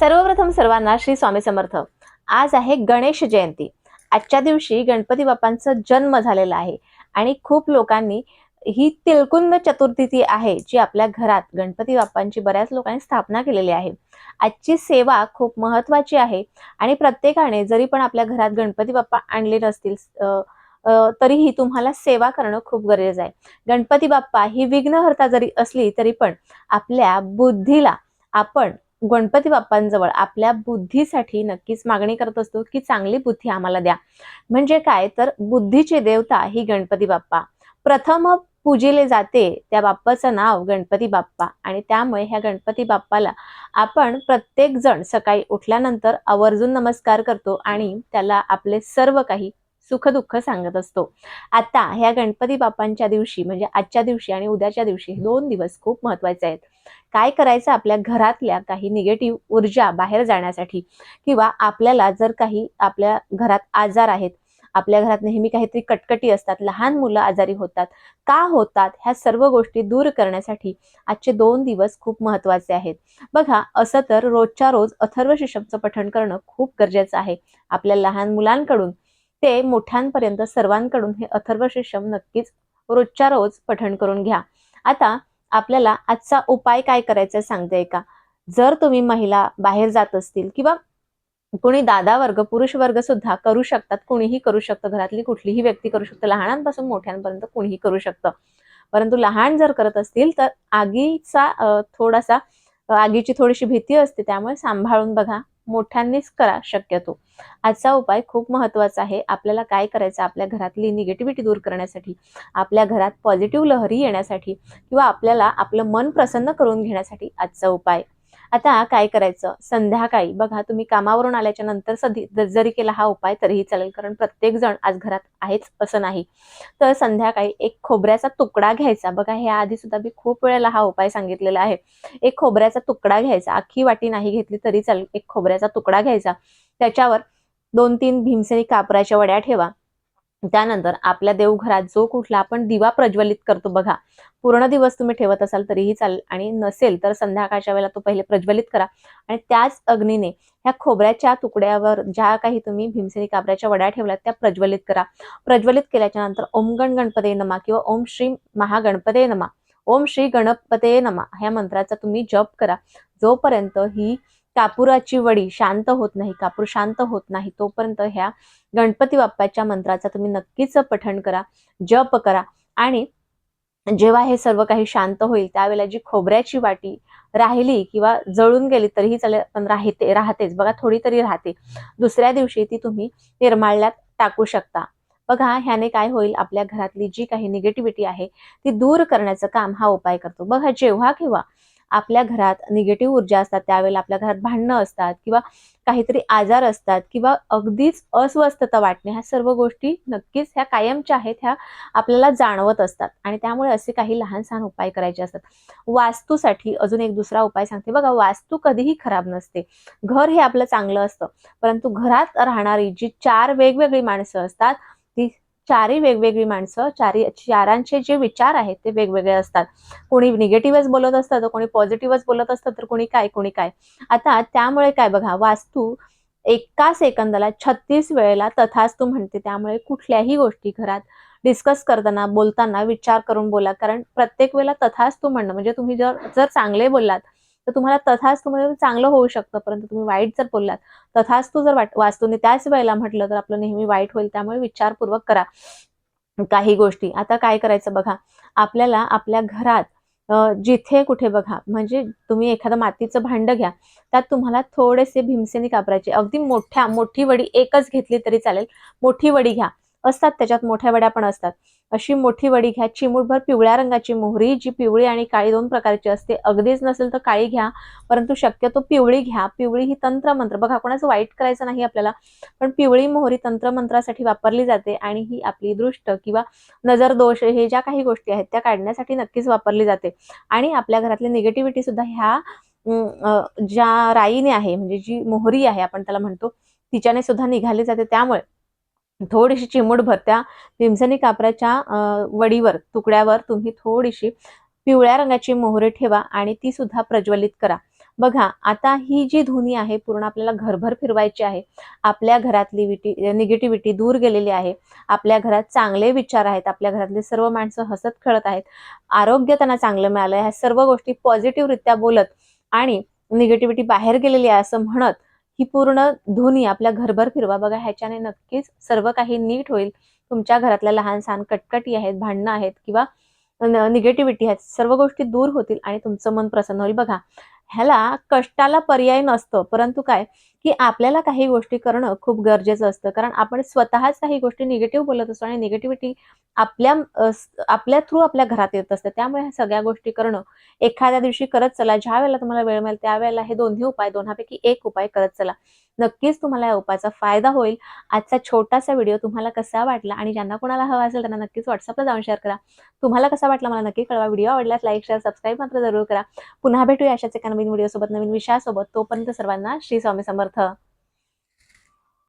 सर्वप्रथम सर्वांना श्री स्वामी समर्थ. आज आहे गणेश जयंती. आजच्या दिवशी गणपती बाप्पांचा जन्म झालेला आहे. आणि खूप लोकांनी ही तिलकुंद चतुर्थी आहे जी आपल्या घरात गणपती बाप्पांची बऱ्याच लोकांनी स्थापना केलेली आहे. आजची सेवा खूप महत्वाची आहे आणि प्रत्येकाने जरी पण आपल्या घरात गणपती बाप्पा आणले नसतील तरीही तुम्हाला सेवा करणं खूप गरजेचं आहे. गणपती बाप्पा ही विघ्नहर्ता जरी असली तरी पण आपल्या बुद्धीला आपण गणपती बाप्पांजवळ आपल्या बुद्धीसाठी नक्कीच मागणी करत असतो की चांगली बुद्धी आम्हाला द्या. म्हणजे काय? तर बुद्धीचे देवता ही गणपती बाप्पा. प्रथम पूजिले जाते त्या बाप्पाचं नाव गणपती बाप्पा. आणि त्यामुळे ह्या गणपती बाप्पाला आपण प्रत्येक जण सकाळी उठल्यानंतर आवर्जून नमस्कार करतो आणि त्याला आपले सर्व काही सुखदुःख सांगत असतो. आता ह्या गणपती बाप्पांच्या दिवशी म्हणजे आजच्या दिवशी आणि उद्याच्या दिवशी दोन दिवस खूप महत्त्वाचे आहेत. काय करायचं आपल्या घरातल्या काही निगेटिव्ह ऊर्जा बाहेर जाण्यासाठी? किंवा आपल्याला जर काही आपल्या घरात आजार आहेत आपल्या घरात नेहमी काहीतरी कटकटी असतात लहान मुलं आजारी होतात का होतात? ह्या सर्व गोष्टी दूर करण्यासाठी आजचे दोन दिवस खूप महत्त्वाचे आहेत. बघा असं तर रोजच्या रोज अथर्व शिशमचं पठण करणं खूप गरजेचं आहे. आपल्या लहान मुलांकडून ते मोठ्यांपर्यंत सर्वांकडून हे अथर्व शिशम नक्कीच रोजच्या रोज पठण करून घ्या. आता आपल्याला आजचा उपाय काय करायचा सांगते का जर तुम्ही महिला बाहेर जात असतील किंवा कोणी दादा वर्ग पुरुष वर्ग सुद्धा करू शकतात कोणीही करू शकतं घरातली कुठलीही व्यक्ती करू शकतं लहानांपासून मोठ्यांपर्यंत कोणीही करू शकतं. परंतु लहान जर करत असतील तर आगीचा थोडासा आगीची थोडीशी भीती असते त्यामुळे सांभाळून बघा. मोठ्यांनीच करा शक्यतो. आजचा उपाय खूप महत्त्वाचा आहे. आपल्याला काय करायचं? आपल्या घरातली निगेटिव्हिटी दूर करण्यासाठी आपल्या घरात पॉझिटिव्ह लहरी येण्यासाठी किंवा आपल्याला आपलं मन प्रसन्न करून घेण्यासाठी आजचा उपाय. आता काय करायचं? संध्याकाळी बघा तुम्ही कामावरून आल्याच्यानंतर सधी जरी केला हा उपाय तरीही चालेल कारण प्रत्येक जण आज घरात आहेच असं नाही. तर संध्याकाळी एक खोबऱ्याचा तुकडा घ्यायचा. बघा हे आधी सुद्धा मी खूप वेळेला हा उपाय सांगितलेला आहे. एक खोबऱ्याचा तुकडा घ्यायचा. अख्खी वाटी नाही घेतली तरी चालेल एक खोबऱ्याचा तुकडा घ्यायचा. त्याच्यावर दोन तीन भीमसेनी कापराच्या वड्या ठेवा. त्यानंतर आपल्या देवघरात जो कुठला आपण दिवा प्रज्वलित करतो बघा पूर्ण दिवस तुम्ही ठेवत असाल तरीही चालेल आणि नसेल तर संध्याकाळच्या वेळेला तो पहिले प्रज्वलित करा. आणि त्याच अग्नीने ह्या खोबऱ्याच्या तुकड्यावर ज्या काही तुम्ही भीमसेनी काबऱ्याच्या वड्या ठेवल्यात त्या प्रज्वलित करा. प्रज्वलित केल्याच्यानंतर ओम गण गणपते नमा किंवा ओम श्री महागणपते नमा. ओम श्री गणपते नमा ह्या मंत्राचा तुम्ही जप करा. जोपर्यंत ही कापुराची वडी शांत होत नाही कापूर शांत होत नाही तोपर्यंत ह्या गणपती बाप्पाच्या मंत्राचा तुम्ही नक्कीच पठण करा जप करा. आणि जेव्हा हे सर्व काही शांत होईल त्यावेळेला जी खोबऱ्याची वाटी राहिली किंवा जळून गेली तरीही चालेल पण राहते राहतेच. बघा थोडी तरी राहते. दुसऱ्या दिवशी ती तुम्ही निर्माल्यात टाकू शकता. बघा ह्याने काय होईल? आपल्या घरातली जी काही निगेटिव्हिटी आहे ती दूर करण्याचं काम हा उपाय करतो. बघा जेव्हा केव्हा आपल्या घरात निगेटिव्ह ऊर्जा असतात त्यावेळेला आपल्या घरात भांडणं असतात किंवा काहीतरी आजार असतात किंवा अगदीच अस्वस्थता वाटणे ह्या सर्व गोष्टी नक्कीच ह्या कायमच्या आहेत ह्या आपल्याला जाणवत असतात. आणि त्यामुळे असे काही लहान सहान उपाय करायचे असतात. वास्तूसाठी अजून एक दुसरा उपाय सांगते. बघा वास्तू कधीही खराब नसते. घर हे आपलं चांगलं असतं. परंतु घरात राहणारी जी चार वेगवेगळी माणसं असतात ती चारही वेगवेगळी माणसं चारी चारांचे जे विचार आहेत ते वेगवेगळे असतात. कोणी निगेटिव्हच बोलत असतं तर कोणी पॉझिटिव्हच बोलत असतं तर कोणी काय कोणी काय. आता त्यामुळे काय बघा वास्तू एका सेकंदाला छत्तीस वेळेला तथास्तू म्हणते. त्यामुळे कुठल्याही गोष्टी घरात डिस्कस करताना बोलताना विचार करून बोला. कारण प्रत्येक वेळेला तथास्तू म्हणणं म्हणजे तुम्ही जर जर चांगले बोललात तर तुम्हाला तथास्तू मध्ये चांगलं होऊ शकतं. परंतु तुम्ही वाईट जर बोललात तथास्तु जर वाट वास्तूने त्याच वेळेला म्हटलं तर आपलं नेहमी वाईट होईल. त्यामुळे विचारपूर्वक करा काही गोष्टी. आता काय करायचं बघा आपल्याला आपल्या घरात जिथे कुठे बघा म्हणजे तुम्ही एखादं मातीचं भांड घ्या त्यात तुम्हाला थोडेसे भीमसेनी कापरायचे. अगदी मोठ्या मोठी वडी एकच घेतली तरी चालेल. मोठी वडी घ्या. असतात त्याच्यात मोठ्या वड्या पण असतात. अशी मोठी वडी घ्या चिमूटभर पिवळ्या रंगाची मोहरी जी पिवळी आणि काळी दोन प्रकारची असते. अगदीच नसेल तर काळी घ्या परंतु शक्यतो पिवळी घ्या. पिवळी ही तंत्रमंत्र. बघा कोणाचं वाईट करायचं नाही आपल्याला पण पिवळी मोहरी तंत्रमंत्रासाठी वापरली जाते आणि ही आपली दृष्ट किंवा नजर दोष हे ज्या काही गोष्टी आहेत त्या काढण्यासाठी नक्कीच वापरली जाते. आणि आपल्या घरातली निगेटिव्हिटी सुद्धा ह्या ज्या राईने आहे म्हणजे जी मोहरी आहे आपण त्याला म्हणतो तिच्याने सुद्धा निघाली जाते. त्यामुळे थोडीशी चिमूटभर त्या भीमसनी कापराच्या वडीवर तुकड्यावर तुम्ही थोडीशी पिवळ्या रंगाची मोहरी ठेवा आणि ती सुद्धा प्रज्वलित करा. बघा आता ही जी धुनी आहे पूर्ण आपल्याला घरभर फिरवायची आहे. आपल्या घरातली विटी निगेटिव्हिटी दूर गेलेली आहे. आपल्या घरात चांगले विचार आहेत. आपल्या घरातले सर्व माणसं हसत खेळत आहेत. आरोग्य त्यांना चांगलं मिळालं ह्या सर्व गोष्टी पॉझिटिव्हरित्या बोलत आणि निगेटिव्हिटी बाहेर गेलेली आहे असं म्हणत ही पूर्ण धुनी आपल्या घरभर फिरवा. बघा ह्याच्याने नक्कीच सर्व काही नीट होईल. तुमच्या घरातल्या लहान सहान कटकटी आहेत भांडणं आहेत किंवा निगेटिव्हिटी आहेत सर्व गोष्टी दूर होतील आणि तुमचं मन प्रसन्न होईल. बघा ह्याला कष्टाला पर्याय नसतं. परंतु काय? की आपल्याला काही गोष्टी करणं खूप गरजेचं असतं. कारण आपण स्वतःच काही गोष्टी निगेटिव्ह बोलत असतो आणि निगेटिव्हिटी आपल्या आपल्या थ्रू आपल्या घरात येत असते. त्यामुळे ह्या सगळ्या गोष्टी करणं एखाद्या दिवशी करत चला. ज्या वेळेला तुम्हाला वेळ मिळेल त्यावेळेला हे दोन्ही उपाय दोन्हापैकी एक उपाय करत चला. नक्कीच तुम्हाला या उपायाचा फायदा होईल. आजचा छोटासा व्हिडिओ तुम्हाला कसा वाटला आणि ज्यांना कोणाला हवा असेल त्यांना नक्कीच व्हॉट्सअपला जाऊन शेअर करा. तुम्हाला कसा वाटला मला नक्की कळवा. व्हिडिओ आवडल्यास लाईक शेअर सबस्क्राईब मात्र जरूर करा. पुन्हा भेटूया अशाच एका नवीन व्हिडिओ सोबत नवीन विषयासोबत. तोपर्यंत सर्वांना श्री स्वामी समर्थ.